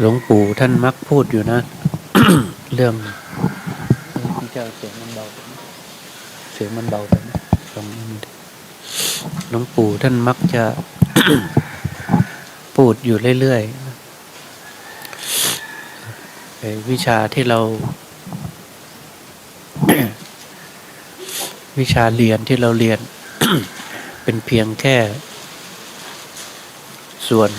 หลวงปู่ท่านมักพูดอยู่นะ เรื่องพี่เจ้าเสียงมันเบาไปไหมเสียงมันเบาไปลองหลวงปู่ท่านมักจะพูดอยู่เรื่อยๆวิชาที่เรา วิชาเรียนที่เราเรียน เป็นเพียงแค่ ส่วน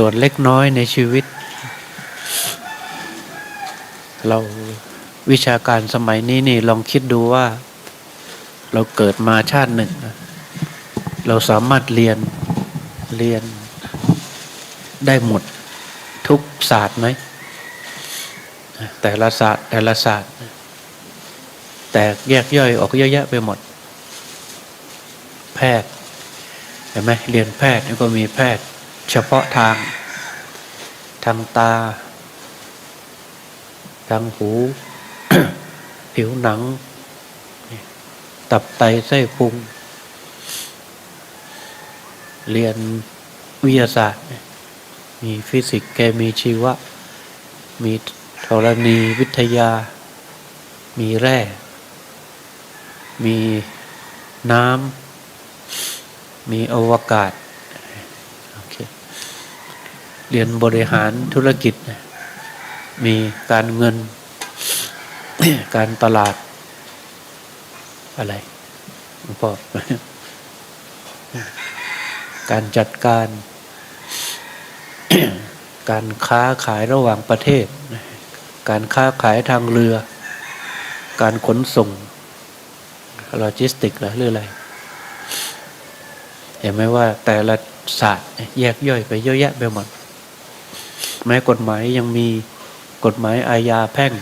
ส่วนเล็กน้อยในชีวิต เราวิชาการสมัยนี้นี่ลองคิดดูว่า เราเกิดมาชาติหนึ่ง เราสามารถเรียนเรียนได้หมดทุกศาสตร์ไหมแต่ละศาสตร์แต่ละศาสตร์ แตกแยกย่อยออกเยอะแยะไปหมด แพทย์เห็นไหมเรียนแพทย์ก็มีแพทย์ เฉพาะทาง ทางตา ทางหู ผิวหนัง ตับไตไส้พุง เรียนวิทยาศาสตร์ มีฟิสิกส์เคมีชีวะ มีธรณีวิทยา มีแร่ มีน้ำ มีอวกาศ เรียนบริหารธุรกิจ มีการเงิน การตลาด อะไรหลวงพ่อการจัดการ การค้าขายระหว่างประเทศ การค้าขายทางเรือ การขนส่งโลจิสติกหรืออะไร เห็นไหมว่าแต่ละศาสตร์แยกย่อยไปเยอะแยะไปหมด แม้กฎหมายยังมีกฎหมายอาญาแพ่ง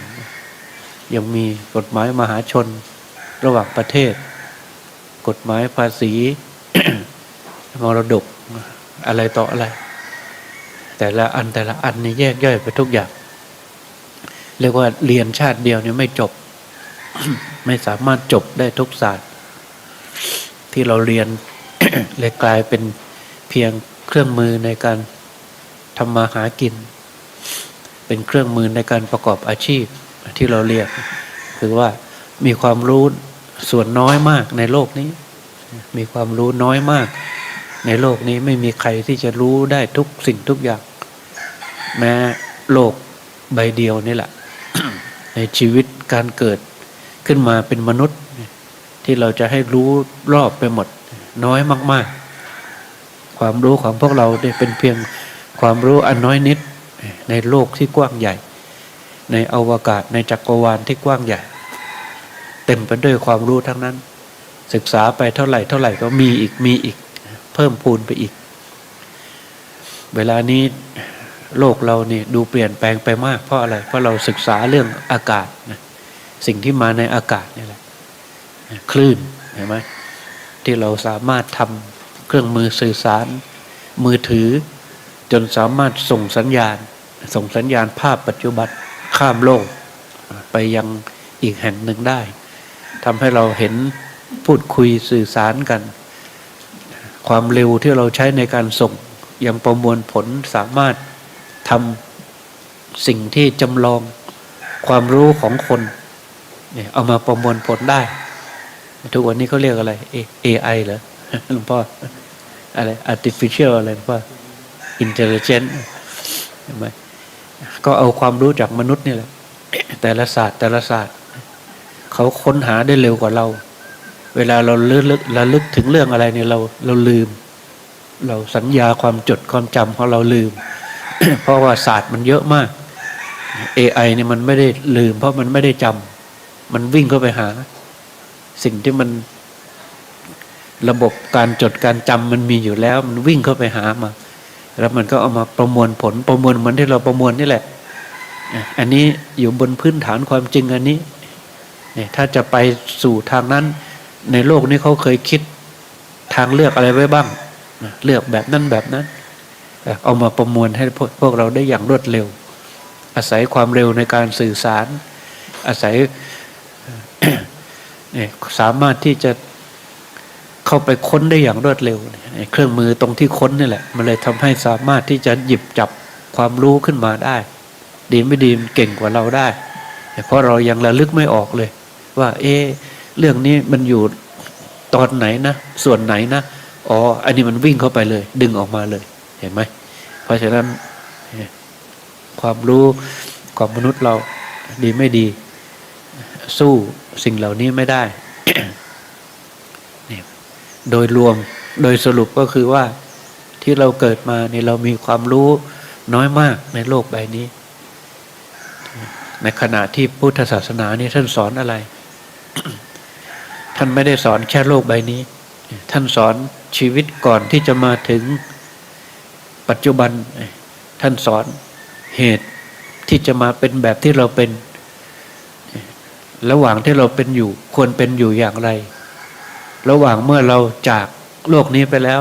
ยังมีกฎหมายมหาชนระหว่างประเทศ กฎหมายภาษีมรดกอะไรต่ออะไร แต่ละอันแต่ละอันนี่แยกย่อยไปทุกอย่าง เรียกว่าเรียนชาติเดียวเนี่ยไม่จบ ไม่สามารถจบได้ทุกศาสตร์ ที่เราเรียนเลยกลายเป็นเพียงเครื่องมือในการทำมาหากิน เป็นเครื่องมือในการประกอบอาชีพที่เราเรียนคือว่ามีความรู้ส่วนน้อยมากในโลกนี้ มีความรู้น้อยมาก ในโลกนี้ไม่มีใครที่จะรู้ได้ทุกสิ่งทุกอย่าง แม้โลกใบเดียวนี่แหละ ในชีวิตการเกิดขึ้นมาเป็นมนุษย์ ที่เราจะให้รู้รอบไปหมดน้อยมาก ๆ ความรู้ของพวกเราเนี่ยเป็นเพียงความรู้อันน้อยนิด ในโลกที่กว้างใหญ่ ในอวกาศในจักรวาลที่กว้างใหญ่ เต็มไปด้วยความรู้ทั้งนั้น ศึกษาไปเท่าไหร่เท่าไหร่ก็มีอีกมีอีก เพิ่มพูนไปอีก เวลานี้โลกเราเนี่ยดูเปลี่ยนแปลงไปมากเพราะอะไร เพราะเราศึกษาเรื่องอากาศนะสิ่งที่มาในอากาศนี่แหละคลื่นเห็นไหมที่เราสามารถทำเครื่องมือสื่อสาร มือถือ จนสามารถส่งสัญญาณ ส่งสัญญาณภาพปัจจุบันข้ามโลก ไปยังอีกแห่งหนึ่งได้ทำให้เราเห็นพูดคุยสื่อสารกัน ความเร็วที่เราใช้ในการส่ง ยังประมวลผลสามารถทำสิ่งที่จำลองความรู้ของคนเนี่ยเอามาประมวลผลได้ ทุกวันนี้เขาเรียกอะไร AI เหรอหลวงพ่ออะไร artificial อะไรหลวงพ่อ intelligent เห็นไหม ก็เอาความรู้จากมนุษย์นี่แหละแต่ละศาสตร์แต่ละศาสตร์เขาค้นหาได้เร็วกว่าเรา เวลาเราเลือกระลึกถึงเรื่องอะไรเนี่ยเราเราลืม เราสัญญาความจดความจำของเราลืม เพราะว่าศาสตร์มันเยอะมาก AI เนี่ยมันไม่ได้ลืม เพราะมันไม่ได้จำมันวิ่งเข้าไปหา สิ่งที่มันระบบการจดการจำมันมีอยู่แล้ว มันวิ่งเข้าไปหามา แล้วมันก็เอามาประมวลผลประมวลเหมือนที่เราประมวลนี่แหละ อันนี้อยู่บนพื้นฐานความจริงอันนี้เนี่ยถ้าจะไปสู่ทางนั้น ในโลกนี้เขาเคยคิดทางเลือกอะไรไว้บ้าง เลือกแบบนั้นแบบนั้น เอามาประมวลให้พวกพวกเราได้อย่างรวดเร็ว อาศัยความเร็วในการสื่อสาร อาศัยเนี่ยสามารถที่จะ เข้าไปค้นได้อย่างรวดเร็ว เครื่องมือตรงที่ค้นนี่แหละ มันเลยทำให้สามารถที่จะหยิบจับความรู้ขึ้นมาได้ ดีไม่ดีเก่งกว่าเราได้เพราะเรายังระลึกไม่ออกเลย ว่า เอะเรื่องนี้มันอยู่ตอนไหนนะ ส่วนไหนนะอ๋ออันนี้มันวิ่งเข้าไปเลย ดึงออกมาเลย เห็นไหมเพราะฉะนั้นความรู้ของมนุษย์เราดีไม่ดี สู้สิ่งเหล่านี้ไม่ได้ โดยรวมโดยสรุปก็คือว่าที่เราเกิดมาเนี่ยเรามีความรู้น้อยมากในโลกใบนี้ ในขณะที่พุทธศาสนานี่ท่านสอนอะไร ท่านไม่ได้สอนแค่โลกใบนี้ ท่านสอนชีวิตก่อนที่จะมาถึงปัจจุบัน ท่านสอนเหตุที่จะมาเป็นแบบที่เราเป็น ระหว่างที่เราเป็นอยู่ ควรเป็นอยู่อย่างไร ระหว่างเมื่อเราจากโลกนี้ไปแล้ว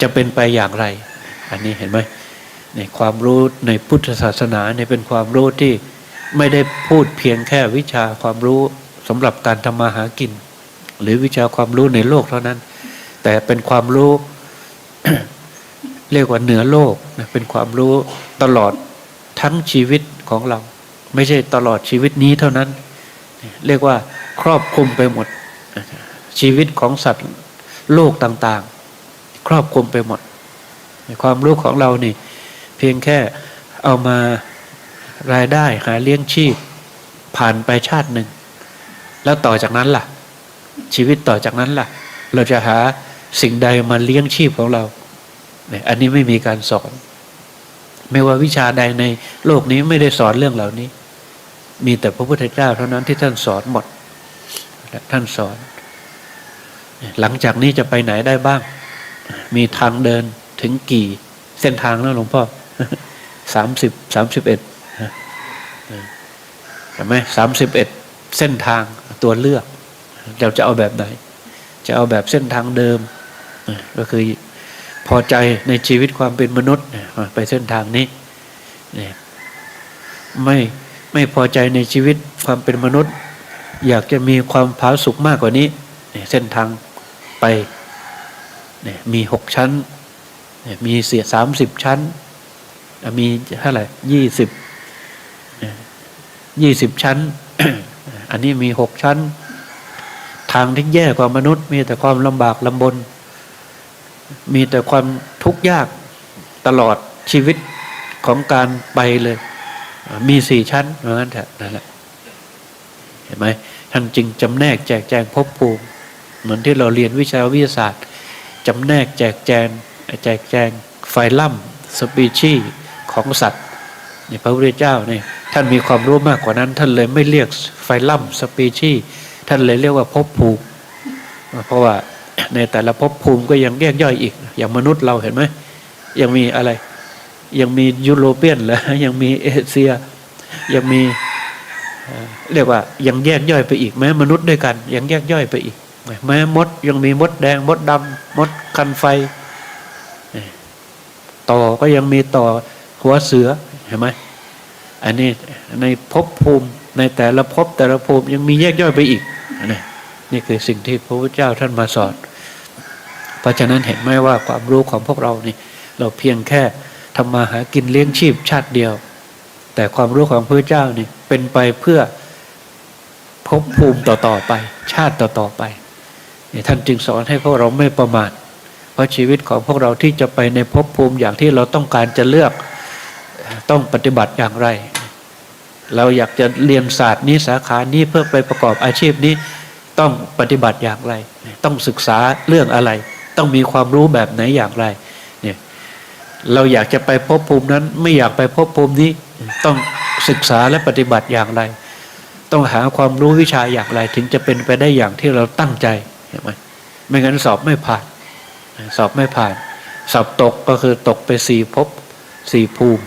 จะเป็นไปอย่างไร อันนี้เห็นไหมในความรู้ในพุทธศาสนาเนี่ยเป็นความรู้ที่ไม่ได้พูดเพียงแค่วิชาความรู้สำหรับการทำมาหากิน หรือวิชาความรู้ในโลกเท่านั้น แต่เป็นความรู้เรียกว่าเหนือโลกนะเป็นความรู้ตลอดทั้งชีวิตของเรา ไม่ใช่ตลอดชีวิตนี้เท่านั้น เรียกว่าครอบคลุมไปหมด ชีวิตของสัตว์โลกต่างๆ ครอบคลุมไปหมด ความรู้ของเรานี่ เพียงแค่เอามารายได้หาเลี้ยงชีพ ผ่านไปชาติหนึ่ง แล้วต่อจากนั้นล่ะ ชีวิตต่อจากนั้นล่ะ เราจะหาสิ่งใดมาเลี้ยงชีพของเราเนี่ยอันนี้ไม่มีการสอน ไม่ว่าวิชาใดในโลกนี้ไม่ได้สอนเรื่องเหล่านี้ มีแต่พระพุทธเจ้าเท่านั้นที่ท่านสอนหมด ท่านสอน หลังจากนี้จะไปไหนได้บ้าง มีทางเดินถึงกี่เส้นทางแล้วหลวงพ่อสามสิบสามสิบเอ็ดเห็นไหมสามสิบเอ็ดเส้นทางตัวเลือก เราจะเอาแบบไหน จะเอาแบบเส้นทางเดิม ก็คือพอใจในชีวิตความเป็นมนุษย์ไปเส้นทางนี้ไม่ไม่พอใจในชีวิตความเป็นมนุษย์ อยากจะมีความผาสุกมากกว่านี้ เส้นทาง ไปมีหกชั้นมีเสียสามสิบชั้น มีเท่าไหร่ยี่สิบยี่สิบชั้น อันนี้มีหกชั้น ทางที่แย่กว่ามนุษย์ มีแต่ความลำบากลำบน มีแต่ความทุกข์ยากตลอดชีวิตของการไปเลย มีสี่ชั้นเหมือนกันนั่นแหละเห็นไหมท่านจึงจำแนกแจกแจงภพภูมิ เหมือนที่เราเรียนวิชาวิทยาศาสตร์จำแนกแจกแจงแจกแจงไฟลัมสปีชีของสัตว์นี่พระพุทธเจ้าเนี่ยท่านมีความรู้มากกว่านั้น ท่านเลยไม่เรียกไฟลัมสปีชีท่านเลยเรียกว่าภพภูมิเพราะว่าในแต่ละภพภูมิก็ยังแยกย่อยอีก อย่างมนุษย์เราเห็นไหมยังมีอะไร ยังมียุโรเปียนแล้วยังมีเอเชีย ยังมีเรียกว่ายังแยกย่อยไปอีกแม้มนุษย์ด้วยกัน ยังแยกย่อยไปอีก แม้มดยังมีมดแดงมดดำมดคันไฟ ต่อก็ยังมีต่อหัวเสือเห็นไหมอันนี้ในภพภูมิในแต่ละภพแต่ละภูมิยังมีแยกย่อยไปอีกนี่นี่คือสิ่งที่พระพุทธเจ้าท่านมาสอน เพราะฉะนั้นเห็นไหมว่าความรู้ของพวกเรานี่ เราเพียงแค่ทำมาหากินเลี้ยงชีพชาติเดียว แต่ความรู้ของพระเจ้านี่เป็นไปเพื่อภพภูมิต่อๆไป ชาติต่อๆไป ท่านจึงสอนให้พวกเราไม่ประมาทเพราะชีวิตของพวกเราที่จะไปในภพภูมิอย่างที่เราต้องการจะเลือกต้องปฏิบัติอย่างไร เราอยากจะเรียนศาสตร์นี้สาขานี้เพื่อไปประกอบอาชีพนี้ต้องปฏิบัติอย่างไร ต้องศึกษาเรื่องอะไร ต้องมีความรู้แบบไหนอย่างไรเนี่ยเราอยากจะไปภพภูมินั้นไม่อยากไปภพภูมินี้ต้องศึกษาและปฏิบัติอย่างไร ต้องหาความรู้วิชาอย่างไร ถึงจะเป็นไปได้อย่างที่เราตั้งใจ เห็นไหมไม่งั้นสอบไม่ผ่าน สอบไม่ผ่าน สอบตกก็คือตกไปสี่ภพสี่ภูมิ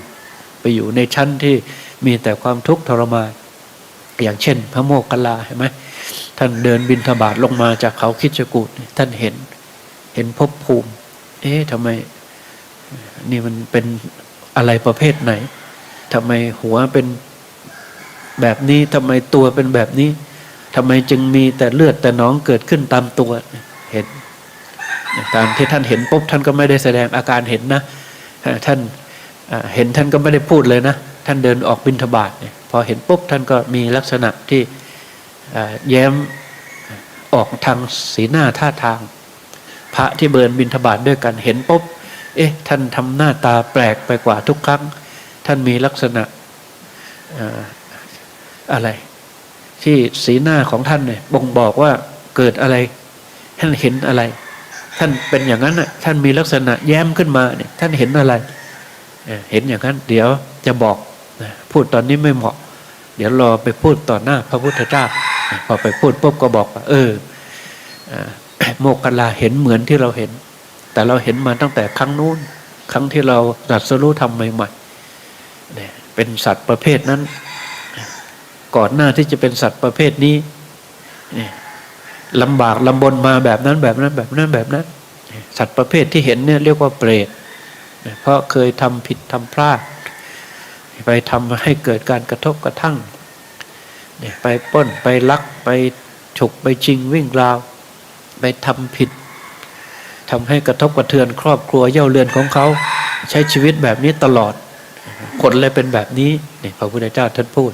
ไปอยู่ในชั้นที่มีแต่ความทุกข์ทรมานอย่างเช่น พระโมกขลาเห็นไหมท่านเดินบินทบาทลงมาจากเขาคิดจกูดท่านเห็น เห็นภพภูมิ เอ๊ะทำไม นี่มันเป็นอะไรประเภทไหนทำไมหัวเป็นแบบนี้ทำไมตัวเป็นแบบนี้ ทำไมจึงมีแต่เลือดแต่น้องเกิดขึ้นตามตัวเห็นการที่ท่านเห็นปุ๊บท่านก็ไม่ได้แสดงอาการเห็นนะท่านเห็นท่านก็ไม่ได้พูดเลยนะ ท่านเดินออกบิณฑบาตเนี่ยพอเห็นปุ๊บท่านก็มีลักษณะที่แย้มออกทางสีหน้าท่าทาง พระที่เบินบิณฑบาตด้วยกันเห็นปุ๊บเอ๊ะท่านทำหน้าตาแปลกไปกว่าทุกครั้ง ท่านมีลักษณะอะไร ที่สีหน้าของท่านเนี่ยบ่งบอกว่าเกิดอะไร ท่านเห็นอะไร ท่านเป็นอย่างนั้นน่ะท่านมีลักษณะแย้มขึ้นมาเนี่ยท่านเห็นอะไรเห็นอย่างนั้น เดี๋ยวจะบอกพูดตอนนี้ไม่เหมาะ เดี๋ยวรอไปพูดต่อหน้า พระพุทธเจ้าพอไปพูดปุ๊บก็บอกว่าเออโมกขลาเห็นเหมือนที่เราเห็น แต่เราเห็นมาตั้งแต่ครั้งนู้น ครั้งที่เราตรัสรู้ทำใหม่ๆเนี่ยเป็นสัตว์ประเภทนั้น ก่อนหน้าที่จะเป็นสัตว์ประเภทนี้ลำบากลำบนมาแบบนั้นแบบนั้นแบบนั้นแบบนั้น สัตว์ประเภทที่เห็นเนี่ยเรียกว่าเปรตเพราะเคยทำผิดทำพลาด ไปทำให้เกิดการกระทบกระทั่ง ไปป้นไปลักไปฉกไปชิงวิ่งราว ไปทำผิดทำให้กระทบกระเทือนครอบครัวเย่าเรือนของเขา ใช้ชีวิตแบบนี้ตลอดผลเลยเป็นแบบนี้นี่พระพุทธเจ้าท่านพูด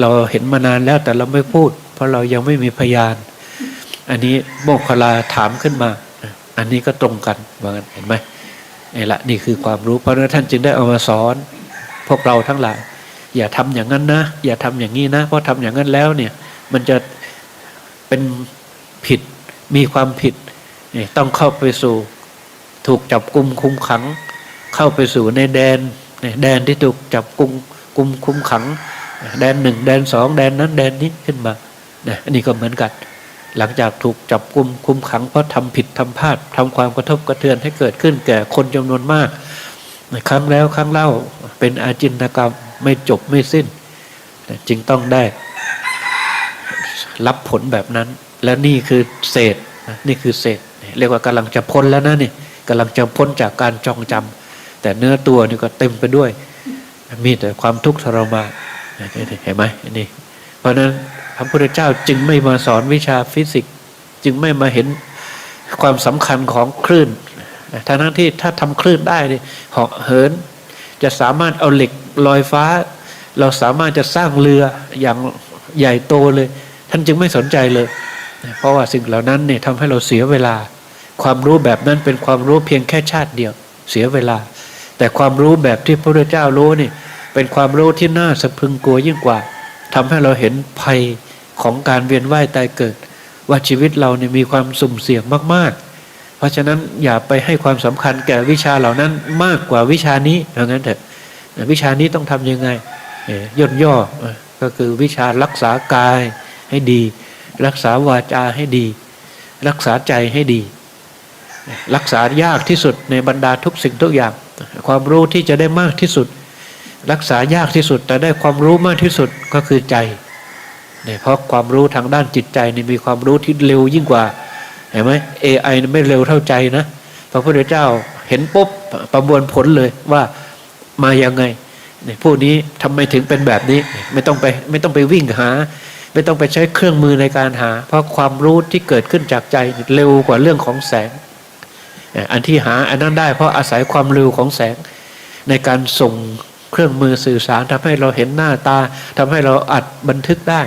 เราเห็นมานานแล้วแต่เราไม่พูด เพราะเรายังไม่มีพยาน อันนี้โมกขลาถามขึ้นมา อันนี้ก็ตรงกันว่างั้นเห็นไหมนี่แหละนี่คือความรู้ เพราะนั้นท่านจึงได้เอามาสอน พวกเราทั้งหลาย อย่าทำอย่างนั้นนะ อย่าทำอย่างนี้นะ เพราะทำอย่างนั้นแล้วเนี่ย มันจะเป็นผิดมีความผิดต้องเข้าไปสู่ถูกจับกุมคุมขัง เข้าไปสู่ในแดนแดนที่ถูกจับกุมกุมคุมขัง แดนหนึ่งแดนสองแดนนั้นแดนนี้ขึ้นมานี่ยอันนี้ก็เหมือนกัน หลังจากถูกจับกุมคุมขังเพราะทำผิดทำพลาดทำความกระทบกระเทือนให้เกิดขึ้นแก่คนจำนวนมาก ครั้งแล้วครั้งเล่าเป็นอาจินตกรรมไม่จบไม่สิ้น จึงต้องได้รับผลแบบนั้น และนี่คือเศษนี่คือเศษ เรียกว่ากำลังจะพ้นแล้วนะนี่กำลังจะพ้นจากการจองจำแต่เนื้อตัวนี่ก็เต็มไปด้วย มีแต่ความทุกข์ทรมาน เห็นไหมนี่เพราะนั้นพระพุทธเจ้าจึงไม่มาสอนวิชาฟิสิกส์จึงไม่มาเห็นความสำคัญของคลื่นทั้งที่ถ้าทำคลื่นได้เนี่ยเหาะเหิน จะสามารถเอาเหล็กลอยฟ้า เราสามารถจะสร้างเรืออย่างใหญ่โตเลย ท่านจึงไม่สนใจเลย เพราะว่าสิ่งเหล่านั้นเนี่ยทำให้เราเสียเวลา ความรู้แบบนั้นเป็นความรู้เพียงแค่ชาติเดียว เสียเวลา แต่ความรู้แบบที่พระพุทธเจ้ารู้นี่ เป็นความรู้ที่น่าสะพึงกลัวยิ่งกว่าทำให้เราเห็นภัยของการเวียนว่ายตายเกิด ว่าชีวิตเราเนี่ยมีความสุ่มเสี่ยงมาก ๆ เพราะฉะนั้นอย่าไปให้ความสำคัญแก่วิชาเหล่านั้นมากกว่าวิชานี้เพราะงั้นเถอะวิชานี้ต้องทํำยังไงย่นย่อก็คือวิชารักษากายให้ดี รักษาวาจาให้ดี รักษาใจให้ดี รักษายากที่สุดในบรรดาทุกสิ่งทุกอย่าง ความรู้ที่จะได้มากที่สุด รักษายากที่สุด แต่ได้ความรู้มากที่สุดก็คือใจเนี่ยเพราะความรู้ทางด้านจิตใจนี่มีความรู้ที่เร็วยิ่งกว่าเห็นไหม AI ไม่เร็วเท่าใจนะพระพุทธเจ้าเห็นปุ๊บประมวลผลเลยว่ามายังไงเนี่ยผู้นี้ทำไมถึงเป็นแบบนี้ไม่ต้องไปไม่ต้องไปวิ่งหา ไม่ต้องไปใช้เครื่องมือในการหา เพราะความรู้ที่เกิดขึ้นจากใจเร็วกว่าเรื่องของแสง อันที่หาอันนั้นได้เพราะอาศัยความเร็วของแสงในการส่ง เครื่องมือสื่อสารทำให้เราเห็นหน้าตาทำให้เราอัดบันทึกได้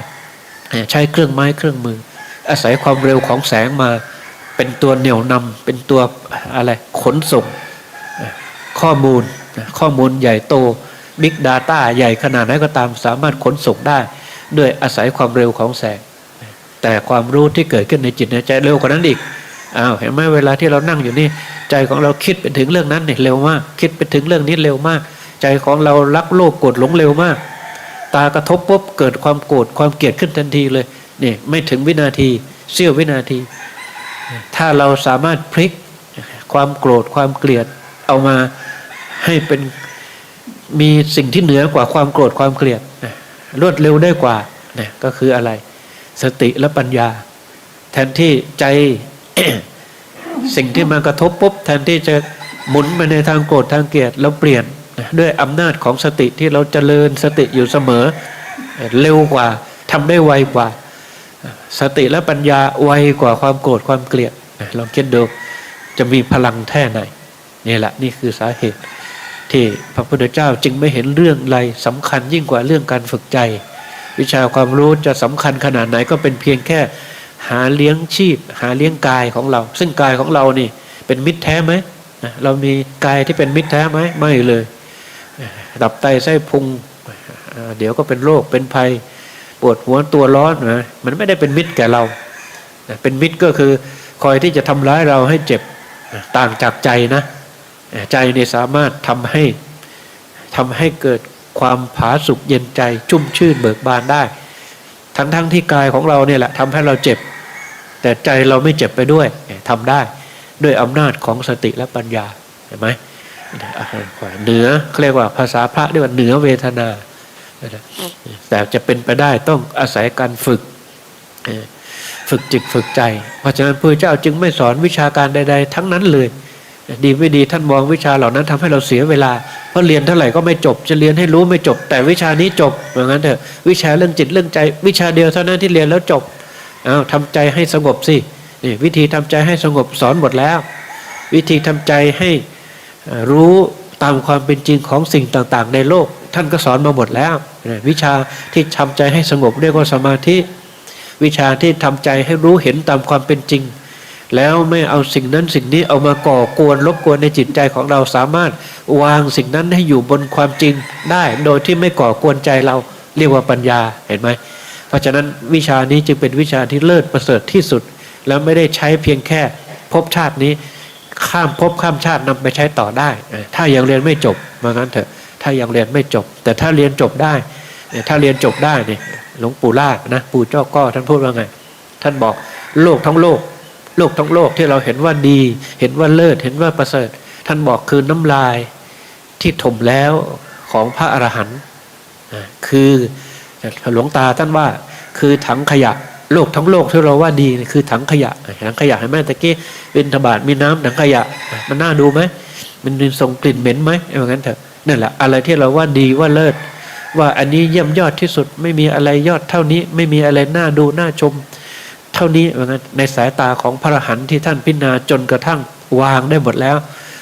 ใช้เครื่องไม้เครื่องมือ อาศัยความเร็วของแสงมาเป็นตัวเหนี่ยวนำเป็นตัวอะไรขนส่ง ข้อมูลข้อมูลใหญ่โตบิ๊กดาต้าใหญ่ขนาดไหนก็ตามสามารถขนส่งได้ ด้วยอาศัยความเร็วของแสง แต่ความรู้ที่เกิดขึ้นในจิตในใจเร็วกว่านั้นอีกอ้าวเห็นไหมเวลาที่เรานั่งอยู่นี่ ใจของเราคิดไปถึงเรื่องนั้นเนี่ยเร็วมาก คิดไปถึงเรื่องนี้เร็วมาก ใจของเรารักโลภโกรธหลงเร็วมาก ตากระทบปุ๊บเกิดความโกรธความเกลียดขึ้นทันทีเลยนี่ไม่ถึงวินาทีเสี้ยววินาที ถ้าเราสามารถพลิกความโกรธความเกลียดเอามาให้เป็นมีสิ่งที่เหนือกว่าความโกรธความเกลียดรวดเร็วได้กว่าก็คืออะไร สติและปัญญา แทนที่ใจสิ่งที่มากระทบปุ๊บแทนที่จะหมุนไปในทางโกรธทางเกลียดแล้วเปลี่ยน ด้วยอำนาจของสติที่เราจเจริญสติอยู่เสมอ เร็วกว่าทำได้ไวกว่า สติและปัญญาไวกว่าความโกรธความเกลียดลองคิดดูจะมีพลังแท่ไหนนี่แหละนี่คือสาเหตุ ที่พระพุทธเจ้าจึงไม่เห็นเรื่องอะไรสำคัญยิ่งกว่าเรื่องการฝึกใจ วิชาความรู้จะสำคัญขนาดไหนก็เป็นเพียงแค่หาเลี้ยงชีพ หาเลี้ยงกายของเรา ซึ่งกายของเรานี่เป็นมิตรแท้ไหมเรามีกายที่เป็นมิตรแท้ไหมไม่เลย ดับไตไส้พุงเดี๋ยวก็เป็นโรคเป็นภัย ปวดหัวตัวร้อนนะมันไม่ได้เป็นมิตรแก่เราเป็นมิตรก็คือคอยที่จะทำร้ายเราให้เจ็บต่างจากใจนะ ใจเนี่ยสามารถทำให้ทำให้เกิดความผาสุกเย็นใจ ชุ่มชื่นเบิกบานได้ ทั้งๆทที่กายของเราเนี่ยแหละทำให้เราเจ็บ แต่ใจเราไม่เจ็บไปด้วยทำได้ด้วยอำนาจของสติและปัญญาเห็นไหม เหนือเขาเรียกว่าภาษาพระเรียกว่าเหนือเวทนา แต่จะเป็นไปได้ต้องอาศัยการฝึก ฝึกจิตฝึกใจ เพราะฉะนั้นพระเจ้าจึงไม่สอนวิชาการใด ๆ ทั้งนั้นเลย ดีไม่ดีท่านมองวิชาเหล่านั้นทำให้เราเสียเวลา เพราะเรียนเท่าไหร่ก็ไม่จบ จะเรียนให้รู้ไม่จบ แต่วิชานี้จบเหมือนกันเถอะวิชาเรื่องจิตเรื่องใจ วิชาเดียวเท่านั้นที่เรียนแล้วจบเอาทำใจให้สงบสินี่วิธีทำใจให้สงบสอนหมดแล้ว วิธีทำใจให้ รู้ตามความเป็นจริงของสิ่งต่างๆ ในโลก ท่านก็สอนมาหมดแล้ววิชาที่ทำใจให้สงบเรียกว่าสมาธิ วิชาที่ทำใจให้รู้เห็นตามความเป็นจริง แล้วไม่เอาสิ่งนั้นสิ่งนี้เอามาก่อกวนรบกวนในจิตใจของเราสามารถวางสิ่งนั้นให้อยู่บนความจริงได้โดยที่ไม่ก่อกวนใจเราเรียกว่าปัญญาเห็นไหมเพราะฉะนั้นวิชานี้จึงเป็นวิชาที่เลิศประเสริฐที่สุด แล้วไม่ได้ใช้เพียงแค่ภพชาตินี้ ข้ามภพข้ามชาตินำไปใช้ต่อได้ ถ้ายังเรียนไม่จบมางั้นเถอะ ถ้ายังเรียนไม่จบ แต่ถ้าเรียนจบได้ ถ้าเรียนจบได้เนี่ยหลวงปู่ลากนะปู่เจ้าก้อท่านพูดว่าไง ท่านบอกโลกทั้งโลก โลกทั้งโลกที่เราเห็นว่าดี เห็นว่าเลิศเห็นว่าประเสริฐ ท่านบอกคือน้ำลายที่ถมแล้วของพระอรหันต์คือหลวงตาท่านว่าคือถังขยะ โลกทั้งโลกที่เราว่าดีคือถังขยะถังขยะเห็นไหมตะกี้เป็นธบาตมีน้ำถังขยะ มันน่าดูไหมมันส่งกลิ่นเหม็นไหมอย่างนั้นเถอะนั่นแหละอะไรที่เราว่าดีว่าเลิศว่าอันนี้เยี่ยมยอดที่สุดไม่มีอะไรยอดเท่านี้ไม่มีอะไรน่าดูน่าชม เท่านี้เหมือนกันในสายตาของพระหันที่ท่านพิจารณาจนกระทั่งวางได้หมดแล้ว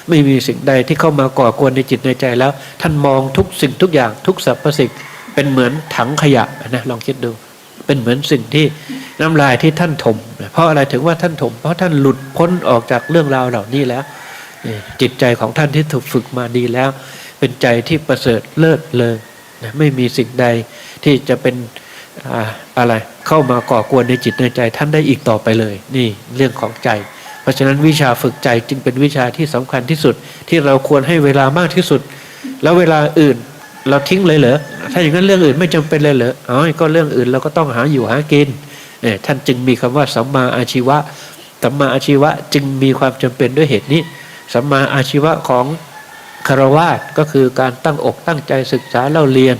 ไม่มีสิ่งใดที่เข้ามาก่อกวนในจิตในใจแล้ว ท่านมองทุกสิ่งทุกอย่างทุกสรรพสิ่งเป็นเหมือนถังขยะนะลองคิดดู เป็นเหมือนสิ่งที่น้ำลายที่ท่านถม เพราะอะไรถึงว่าท่านถม เพราะท่านหลุดพ้นออกจากเรื่องราวเหล่านี้แล้ว จิตใจของท่านที่ถูกฝึกมาดีแล้ว เป็นใจที่ประเสริฐเลิศเลยไม่มีสิ่งใดที่จะเป็นอะไรเข้ามาก่อกวนในจิตในใจท่านได้อีกต่อไปเลย นี่เรื่องของใจ เพราะฉะนั้นวิชาฝึกใจจึงเป็นวิชาที่สำคัญที่สุดที่เราควรให้เวลามากที่สุด แล้วเวลาอื่น เราทิ้งเลยเหรอถ้าอย่างนั้นเรื่องอื่นไม่จำเป็นเลยเหรออ๋อก็เรื่องอื่นเราก็ต้องหาอยู่หากินเนี่ยท่านจึงมีคำว่าสัมมาอาชีวะสัมมาอาชีวะจึงมีความจำเป็นด้วยเหตุนี้สัมมาอาชีวะของคารวะก็คือการตั้งอกตั้งใจศึกษาเล่าเรียน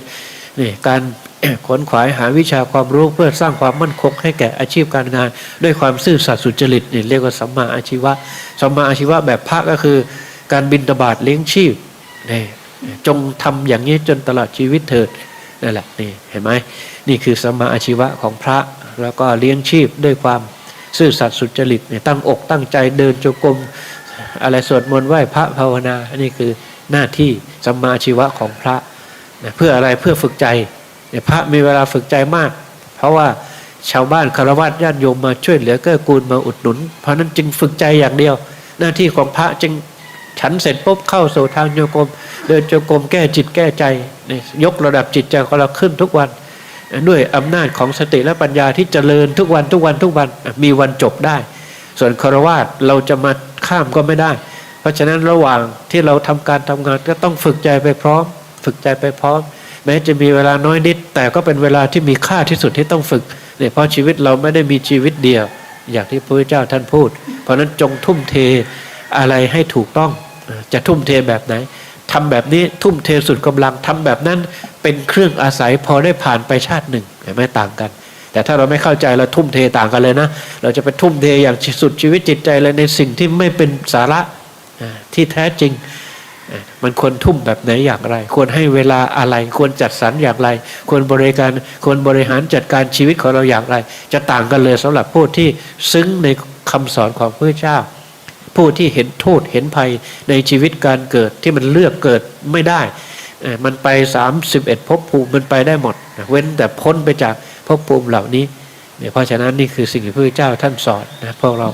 นี่การขวนขวายหาวิชาความรู้เพื่อสร้างความมั่นคงให้แก่อาชีพการงาน ด้วยความซื่อสัตย์สุจริตนี่เรียกว่าสัมมาอาชีวะสัมมาอาชีวะแบบพระก็คือ การบินตบาทเลี้ยงชีพนี่ จงทำอย่างนี้จนตลอดชีวิตเถิดนั่นแหละนี่เห็นไหมนี่คือสัมมาอาชีวะของพระแล้วก็เลี้ยงชีพด้วยความซื่อสัตย์สุจริตเนี่ยตั้งอกตั้งใจเดินจงกรมอะไรสวดมนต์ไหว้พระภาวนาอันนี้คือหน้าที่สัมมาอาชีวะของพระเพื่ออะไรเพื่อฝึกใจเนี่ยพระมีเวลาฝึกใจมาก เพราะว่าชาวบ้านคารวะญาติโยมมาช่วยเหลือเกื้อกูลมาอุดหนุน เพราะนั้นจึงฝึกใจอย่างเดียว หน้าที่ของพระจึง ฉันเสร็จปุ๊บเข้าสู่ทางโยกรมเดินโยกรมแก้จิตแก้ใจนี่ยกระดับจิตใจของเราขึ้นทุกวัน ด้วยอำนาจของสติและปัญญาที่เจริญทุกวันทุกวันทุกวันมีวันจบได้ ส่วนคารวะเราจะมาข้ามก็ไม่ได้ เพราะฉะนั้นระหว่างที่เราทำการทำงานก็ต้องฝึกใจไปพร้อม ฝึกใจไปพร้อม แม้จะมีเวลาน้อยนิด แต่ก็เป็นเวลาที่มีค่าที่สุดที่ต้องฝึกเนี่ยเพราะชีวิตเราไม่ได้มีชีวิตเดียว อย่างที่พระพุทธเจ้าท่านพูด เพราะนั้นจงทุ่มเทอะไรให้ถูกต้อง จะทุ่มเทแบบไหนทำแบบนี้ทุ่มเทสุดกำลังทำแบบนั้นเป็นเครื่องอาศัยพอได้ผ่านไปชาติหนึ่งไม่ต่างกัน แต่ถ้าเราไม่เข้าใจเราทุ่มเทต่างกันเลยนะ เราจะไปทุ่มเทอย่างสุดชีวิตจิตใจเลยในสิ่งที่ไม่เป็นสาระที่แท้จริงมันควรทุ่มแบบไหนอย่างไร ควรให้เวลาอะไร ควรจัดสรรอย่างไร ควรบริการควรบริหารจัดการชีวิตของเราอย่างไร จะต่างกันเลยสำหรับผู้ที่ซึ้งในคำสอนของพระเจ้า ผู้ที่เห็นโทษเห็นภัยในชีวิตการเกิดที่มันเลือกเกิดไม่ได้เอ่อมันไป 31ภพภูมิมันไปได้หมด เว้นแต่พ้นไปจากภพภูมิเหล่านี้เนี่ยเพราะฉะนั้นนี่คือสิ่งที่พระเจ้าท่านสอนนะพวกเรา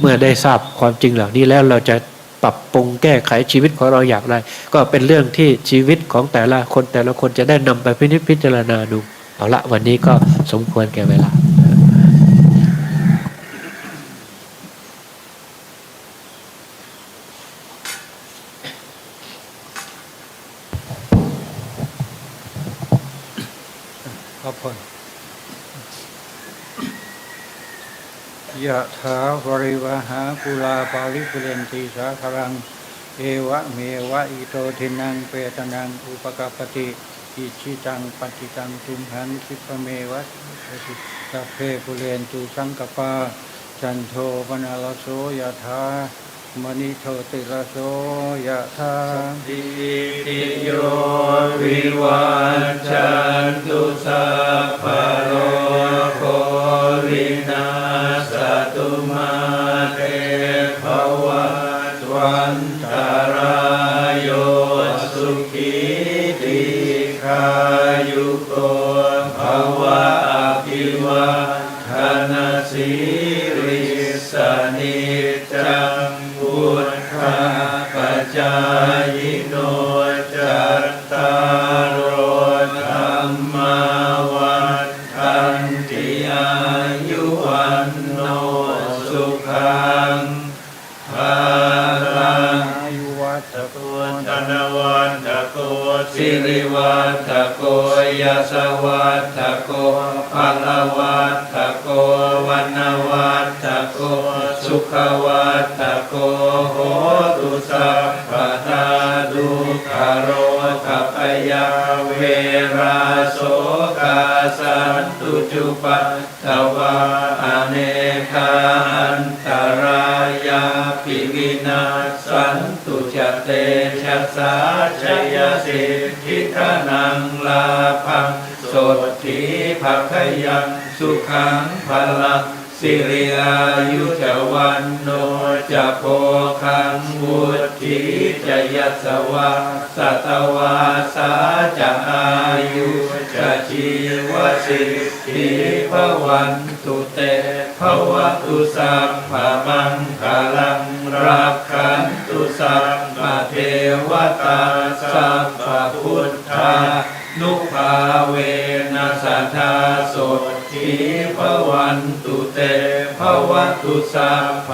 เมื่อได้ทราบความจริงเหล่านี้แล้วเราจะปรับปรุงแก้ไขชีวิตของเราอย่างไร ก็เป็นเรื่องที่ชีวิตของแต่ละคนแต่ละคนจะได้นำไปพินิจพิจารณาดูเอาละวันนี้ก็สมควรแก่เวลา ขอบคุณยะถาวริวหาปุราปาริปุเรนติสาครัง เอวะเมวะอิโตทินังเปตนังอุปกปปติอิชิตังปฏิตังตุมหังคิปเมวะสัพเพปุเรนตุสังกปา จันโทปนาลโสยะถา มณิโชติลโสยะธาอิติโยวิวันจันตุสัพพะโรโควินาสตุมาาดุขโรกัปยาเวราโสกาสันตุจุปัตวาอเนคาอันตรายาปิวินาสันตุจเตชะสาชยสิทธิทานังลาภังโสถีภักขยังสุขังพลังสิริอายุจวันโน จะโพคังวุฒิจยัสวะสตวาสาจะอายุจะชีวสิทธิภวันตุเตภวตุสัพพมังคลังรักขันตุสัพพะเทวตาสัพพพุทธานุภาเวนัสทธาโสทีภวันตุเตภวตุสัพ